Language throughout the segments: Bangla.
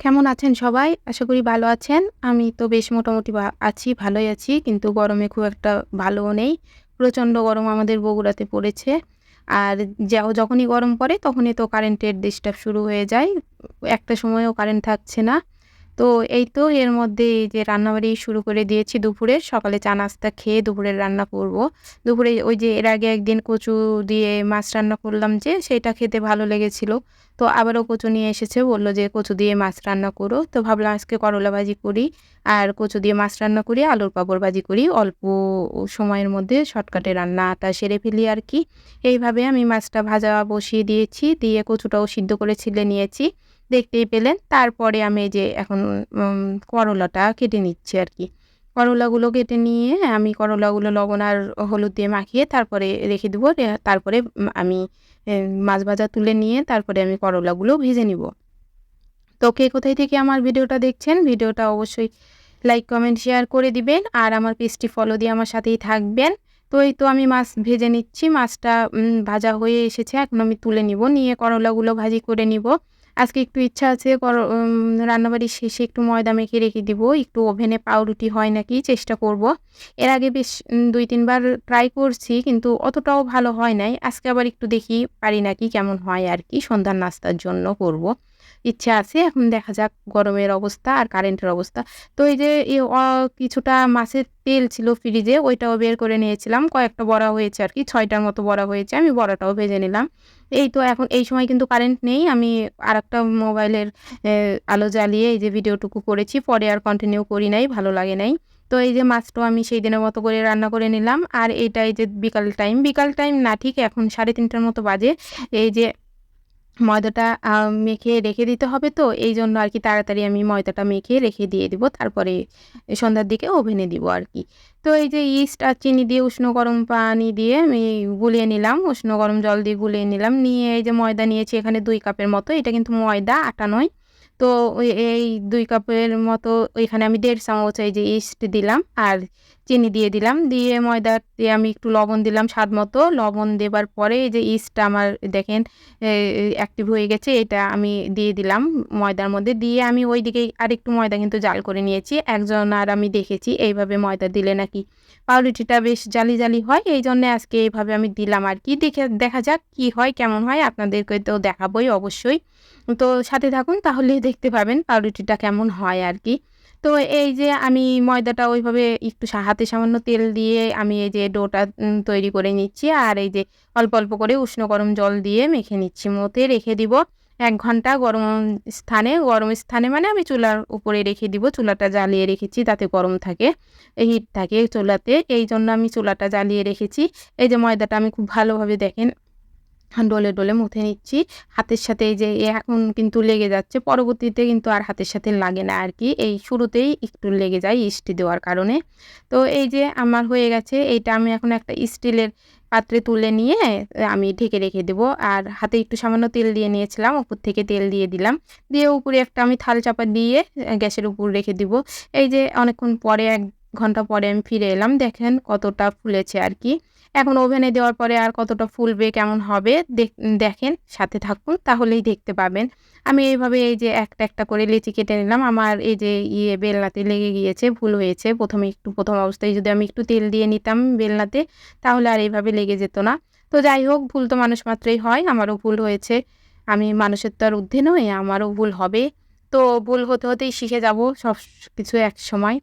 কেমন আছেন সবাই? আশা করি ভালো আছেন। আমি তো বেশ মোটামুটি আছি, ভালোই আছি। কিন্তু গরমে খুব একটা ভালোও নেই। প্রচণ্ড গরম আমাদের বগুড়াতে পড়েছে। আর যখনই গরম পড়ে তখনই তো কারেন্টের ডিস্টার্ব শুরু হয়ে যায়। একটা সময়েও কারেন্ট থাকছে না। তো এই তো এর মধ্যে যে রান্নাবাড়ি শুরু করে দিয়েছি দুপুরে। সকালে চা নাস্তা খেয়ে দুপুরের রান্না করব। দুপুরে ওই যে এর আগে একদিন কচু দিয়ে মাছ রান্না করলাম যে সেটা খেতে ভালো লেগেছিল। তো আবারও কচু নিয়ে এসেছে বলল যে কচু দিয়ে মাছ রান্না করো। তো ভাবলাম আজকে করলা ভাজি করি আর কচু দিয়ে মাছ রান্না করি, আলুর পাঁপড় ভাজি করি। অল্প সময়ের মধ্যে শর্টকাটে রান্নাটা সেরে ফেলি আর কি। এইভাবে আমি মাছটা ভাজা বসিয়ে দিয়েছি। দিয়ে কচুটাও সিদ্ধ করে ছিলে নিয়েছি। দেখতেই পেলেন। তারপরে আমি যে এখন করলাটা কেটে নিচ্ছি আর কি। করলাগুলো কেটে নিয়ে আমি করলাগুলো লবণ আর হলুদ দিয়ে মাখিয়ে তারপরে রেখে দেবো। তারপরে আমি মাছ ভাজা তুলে নিয়ে তারপরে আমি করলাগুলো ভেজে নিব। তো কে কোথায় থেকে আমার ভিডিওটা দেখছেন, ভিডিওটা অবশ্যই লাইক, কমেন্ট, শেয়ার করে দিবেন। আর আমার পেজটি ফলো দিয়ে আমার সাথেই থাকবেন। তো এই তো আমি মাছ ভেজে নিচ্ছি। মাছটা ভাজা হয়ে এসেছে। এখন আমি তুলে নিব। নিয়ে করলাগুলো ভাজি করে নিব। আজকে একটু ইচ্ছা আছে রান্নাবাড়ির শেষে একটু ময়দা মেখে রেখে দিব। একটু ওভেনে পাউরুটি হয় নাকি চেষ্টা করব। এর আগে বেশ দুই ২-৩ ট্রাই করছি কিন্তু অতটাও ভালো হয় নাই। আজকে আবার একটু দেখি পারি নাকি, কেমন হয় আর কি। সন্ধ্যার নাস্তার জন্য করব। ইচ্ছা আছে। এখন দেখা যাক গরমের অবস্থা আর কারেন্টের অবস্থা। তো এই যে কিছুটা মাছের তেল ছিল ফ্রিজে ওইটাও বের করে নিয়েছিলাম। কয়েকটা বড়া হয়েছে আর কি। ছয়টার মতো বড়া হয়েছে। আমি বড়াটাও ভেজে নিলাম। এই তো এখন এই সময় কিন্তু কারেন্ট নেই। আমি আরেকটা মোবাইলের আলো জ্বালিয়ে এই যে ভিডিওটুকু করেছি। পরে আর কন্টিনিউ করি নাই, ভালো লাগে নাই। তো এই যে মাছটাও আমি সেই দিনের মতো করে রান্না করে নিলাম। আর এইটা এই যে বিকাল টাইম, বিকাল টাইম না ঠিক এখন ৩:৩০ টার মতো বাজে। এই যে ময়দাটা মেখে রেখে দিতে হবে তো এই জন্য আর কি তাড়াতাড়ি আমি ময়দাটা মেখে রেখে দিয়ে দিব। তারপরে সন্ধ্যার দিকে ওভেনে দিব আর কি। তো এই যে ইস্ট আর চিনি দিয়ে উষ্ণ গরম পানি দিয়ে আমি গুলিয়ে নিলাম। উষ্ণ গরম জল দিয়ে গুলিয়ে নিলাম। নিয়ে এই যে ময়দা নিয়েছি এখানে দুই কাপের মতো। এটা কিন্তু ময়দা, আটা নয়। তো এই দুই কাপের মতো এখানে আমি দেড় চামচ এই যে ইস্ট দিলাম আর চিনি দিয়ে দিলাম। দিয়ে ময়দা দিয়ে আমি একটু লবণ দিলাম স্বাদ মতো লবণ দেবার পরে এই যে ইস্টটা আমার দেখেন অ্যাক্টিভ হয়ে গেছে। এটা আমি দিয়ে দিলাম ময়দার মধ্যে। দিয়ে আমি ওইদিকে আরেকটু ময়দা কিন্তু জাল করে নিয়েছি। একজন আর আমি দেখেছি এইভাবে ময়দা দিলে নাকি পাউরুটিটা বেশ জালি, জালি হয়। এইজন্যে আজকে এভাবে আমি দিলাম আর কি। দেখে দেখা যাক কি হয়, কেমন হয়। আপনাদেরকে তো দেখাবোই অবশ্যই। তো সাথে থাকুন তাহলেই দেখতে পাবেন পাউরুটিটা কেমন হয় আর কি। তো এই যে আমি ময়দাটা ওইভাবে একটু হাতে সামান্য তেল দিয়ে আমি এই যে ডোটা তৈরি করে নিচ্ছি। আর এই যে অল্প, অল্প করে উষ্ণ গরম জল দিয়ে মেখে নিচ্ছি। মথে রেখে দিব এক ঘণ্টা গরম স্থানে। গরম স্থানে মানে আমি চুলার উপরে রেখে দিব। চুলাটা জ্বালিয়ে রেখেছি তাতে গরম থাকে, হিট থাকে চুলাতে। এই জন্য আমি চুলাটা জ্বালিয়ে রেখেছি। এই যে ময়দাটা আমি খুব ভালোভাবে দেখেন ডলে, ডলে মুথে নিচ্ছি। হাতের সাথে এই যে এখন কিন্তু লেগে যাচ্ছে। পরবর্তীতে কিন্তু আর হাতের সাথে লাগে না আর কি। এই শুরুতেই একটু লেগে যায় ইস্ট দেওয়ার কারণে। তো এই যে আমার হয়ে গেছে। এইটা আমি এখন একটা স্টিলের পাত্রে তুলে নিয়ে আমি ঢেকে রেখে দেব। আর হাতে একটু সামান্য তেল দিয়ে নিয়েছিলাম। উপর থেকে তেল দিয়ে দিলাম। দিয়ে উপরে একটা আমি থাল চাপা দিয়ে গ্যাসের উপর রেখে দিব। এই যে অনেকক্ষণ পরে এক ঘণ্টা পরে আমি ফিরে এলাম। দেখেন কতটা ফুলেছে আর কি। এখন ওভেনে দেওয়ার পরে আর কতটা ফুলবে, কেমন হবে দেখ দেখেন সাথে থাকুন তাহলেই দেখতে পাবেন। আমি এইভাবে এই যে একটা, একটা করে লিচি কেটে নিলাম। আমার এই যে ইয়ে বেলনাতে লেগে গিয়েছে, ভুল হয়েছে। প্রথমে একটু প্রথম অবস্থায় যদি আমি একটু তেল দিয়ে নিতাম বেলনাতে তাহলে আর এইভাবে লেগে যেত না। তো যাই হোক ভুল তো মানুষ মাত্রই হয়। আমারও ভুল হয়েছে। আমি মানুষের তো আর ঊর্ধ্বে নই। আমারও ভুল হবে। তো ভুল হতে, হতেই শিখে যাব সব কিছু একসময়।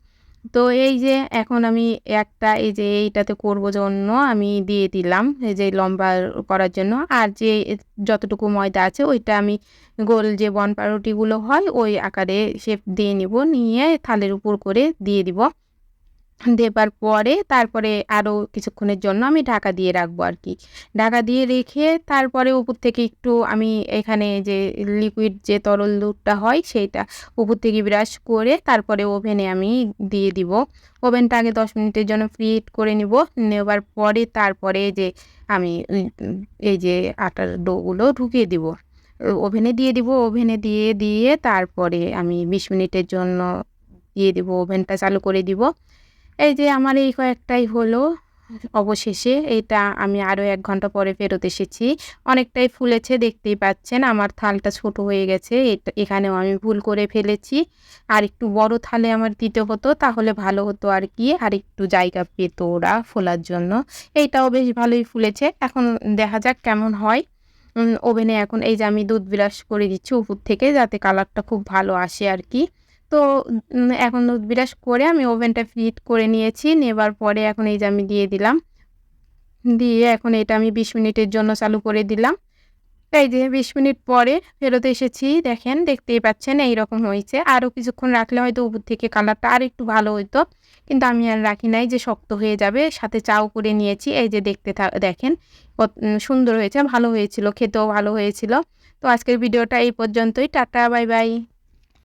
তো এই যে এখন আমি একটা এই যে এইটাতে করব জন্য আমি দিয়ে দিলাম। এই যে লম্বা করার জন্য। আর যে যতটুকু ময়দা আছে ওইটা আমি গোল যে বন পাউরুটিগুলো হয় ওই আকারে শেপ দিয়ে নিব। নিয়ে থালের উপর করে দিয়ে দিব। দেবার পরে তারপরে আরও কিছুক্ষণের জন্য আমি ঢাকা দিয়ে রাখব আর কি। ঢাকা দিয়ে রেখে তারপরে উপর থেকে একটু আমি এখানে যে লিকুইড যে তরল দুধটা হয় সেইটা উপর থেকে ব্রাশ করে তারপরে ওভেনে আমি দিয়ে দিব। ওভেনটা আগে ১০ মিনিটের জন্য প্রিহিট করে নিব। নেবার পরে তারপরে যে আমি এই যে আটার ডোগুলো ঢুকিয়ে দিব। ওভেনে দিয়ে দিব। ওভেনে দিয়ে, দিয়ে তারপরে আমি ২০ মিনিটের জন্য দিয়ে দিব। ওভেনটা চালু করে দিব। এই যে আমার এই কয়েকটাই হলো। অবশেষে। এটা আমি আরও এক ঘণ্টা পরে ফেরত এসেছি। অনেকটাই ফুলেছে, দেখতেই পাচ্ছেন। আমার থালটা ছোট হয়ে গেছে। এটা, এখানেও আমি ভুল করে ফেলেছি। আর একটু বড় থালে আমার দিতে হতো, তাহলে ভালো হতো আর কি। আর একটু জায়গা পেতো ওরা ফোলার জন্য। এইটাও বেশ ভালোই ফুলেছে। এখন দেখা যাক কেমন হয়। ওভেনে এখন এই যে আমি দুধ ব্রাশ করে দিচ্ছি উপর থেকে, যাতে কালারটা খুব ভালো আসে আর কি। তো এখন দুধ ব্রাশ করে আমি ওভেনটা ফিট করে নিয়েছি, নেবার পরে এখন এই যে আমি দিয়ে দিলাম। দিয়ে এখন এটা আমি বিশ মিনিটের জন্য চালু করে দিলাম। এই যে বিশ মিনিট পরে ফেরত এসেছি, দেখেন, দেখতেই পাচ্ছেন এই রকম হয়েছে। আরও কিছুক্ষণ রাখলে হয়তো উপর থেকে কালারটা আর একটু ভালো হইতো, কিন্তু আমি আর রাখি নাই যে শক্ত হয়ে যাবে। সাথে চাও করে নিয়েছি, এই যে দেখতে দেখেন সুন্দর হয়েছে, ভালো হয়েছিল, খেতেও ভালো হয়েছিল। তো আজকের ভিডিওটা এই পর্যন্তই, টাটা, বাই বাই।